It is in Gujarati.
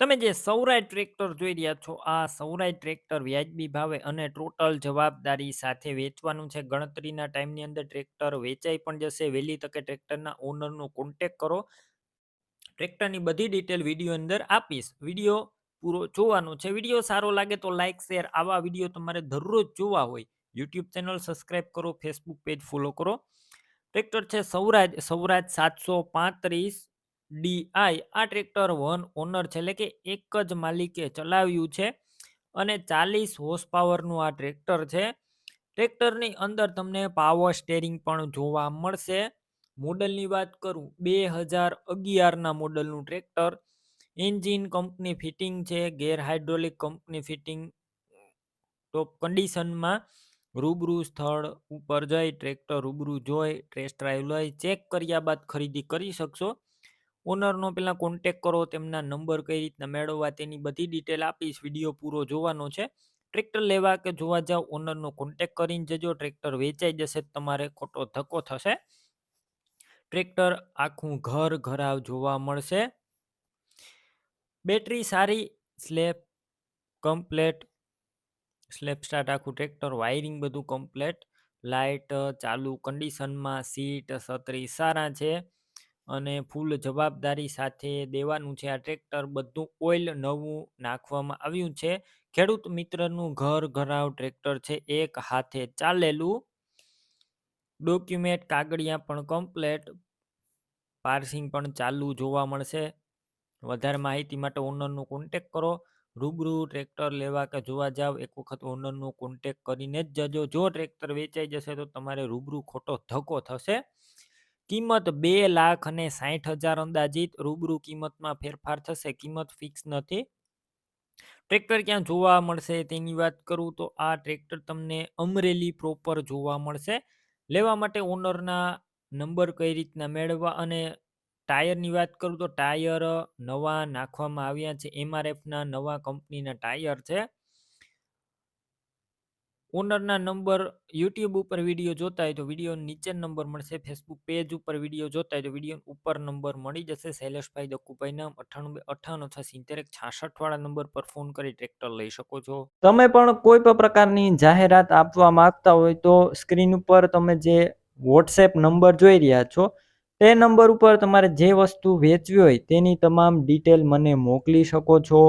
તમે જે સૌરાય ટ્રેક્ટર જોઈ રહ્યા છો, આ સૌરાય ટ્રેક્ટર વ્યાજબી ભાવે અને ટોટલ જવાબદારી સાથે વેચવાનું છે. ગણતરીના ટાઈમની અંદર ટ્રેક્ટર વેચાઈ પણ જશે. વહેલી તકે ટ્રેક્ટરના ઓનરનો કોન્ટેક કરો. ટ્રેક્ટરની બધી ડિટેલ વીડિયો અંદર આપીશ. વીડિયો પૂરો જોવાનો છે. વીડિયો સારો લાગે તો લાઇક શેર આવા વીડિયો તમારે દરરોજ જોવા હોય. યુટ્યુબ ચેનલ સબસ્ક્રાઈબ કરો, ફેસબુક પેજ ફોલો કરો. ટ્રેક્ટર છે સૌરાજ સૌરાજ સાતસો પાંત્રીસ ડીઆઈ આ ટ્રેક્ટર વન ઓનર છે, એટલે કે એક જ માલિકે ચલાવ્યું છે. અને ચાલીસ હોર્સ પાવરનું આ ટ્રેક્ટર છે. ટ્રેક્ટરની અંદર તમને પાવર સ્ટેરિંગ પણ જોવા મળશે. મોડલની વાત કરું, બે હજાર અગિયારના મોડલનું ટ્રેક્ટર. એન્જિન કંપની ફિટિંગ છે, gear hydraulic company fitting, top કન્ડિશનમાં. રૂબરૂ સ્થળ ઉપર જઈ ટ્રેક્ટર રૂબરૂ જોઈ, ટેસ્ટ ડ્રાઈવ લઈ, ચેક કર્યા બાદ ખરીદી કરી શકશો. ઓનરનો પેલા કોન્ટેક કરો, તેમના નંબર કઈ રીતના મેળવવા, તેની બધી ડિટેલ આપીશ વીડિયો પૂરો જોવાનો છે. ટ્રેક્ટર લેવા કે જોવા જાવ ઓનરનો કોન્ટેક કરીને જજો ટ્રેક્ટર વેચાઈ જશે તમારે ખોટો ધક્કો થશે. ટ્રેક્ટર આખું ઘર ઘરાવ જોવા મળશે. બેટરી સારી સ્લેબ કમ્પ્લેટ સ્લેપ સ્ટાર્ટ આખું ટ્રેક્ટર વાયરિંગ બધું કમ્પ્લેટ લાઇટ ચાલુ કન્ડિશનમાં સીટ છત્રી સારા છે. અને ફૂલ જવાબદારી સાથે દેવાનું છે આ ટ્રેક્ટર. બધું ઓઇલ નવું નાખવામાં આવ્યું છે. ખેડૂત મિત્રનું ઘર ઘરાવ ટ્રેક્ટર છે એક હાથે ચાલેલું. ડોક્યુમેન્ટ કાગળિયા પણ કમ્પ્લેટ પાર્સિંગ પણ ચાલુ જોવા મળશે. વધારે માહિતી માટે ઓનરનો કોન્ટેક કરો. રૂબરૂ ટ્રેક્ટર લેવા કે જોવા જાવ, એક વખત ઓનરનો કોન્ટેક કરીને જ જજો. જો ટ્રેક્ટર વેચાઈ જશે તો તમારે રૂબરૂ ખોટો ધક્કો થશે. કિંમત બે લાખ અને સાઠ હજાર અંદાજિત રૂબરૂ કિંમતમાં ફેરફાર થશે. કિંમત ફિક્સ નથી. ટ્રેક્ટર ક્યાં જોવા મળશે તેની વાત કરું તો આ ટ્રેક્ટર તમને અમરેલી પ્રોપર જોવા મળશે. લેવા માટે ઓનરના નંબર કઈ રીતના મેળવવા અને ટાયરની વાત કરું તો ટાયર નવા નાખવામાં આવ્યા છે. એમઆરએફના નવા કંપનીના ટાયર છે. ઓનરના નંબર યુટ્યુબ ઉપર વીડિયો જોતા હોય તો વીડિયો નીચે નંબર મળશે, ફેસબુક પેજ ઉપર વીડિયો જોતા હોય તો વીડિયો ઉપર નંબર મળી જશે. શૈલેષભાઈ દક્કુભાઈ નામ અઠાણું બે અઠ્ઠાણું અથવા સિત્તેર છાસઠ વાળા નંબર પર ફોન કરી ટ્રેક્ટર લઈ શકો છો. તમે પણ કોઈ પણ પ્રકારની જાહેરાત આપવા માંગતા હોય તો સ્ક્રીન ઉપર તમે જે વોટ્સએપ નંબર જોઈ રહ્યા છો, તે નંબર ઉપર તમારે જે વસ્તુ વેચવી હોય તેની તમામ ડિટેલ મને મોકલી શકો છો.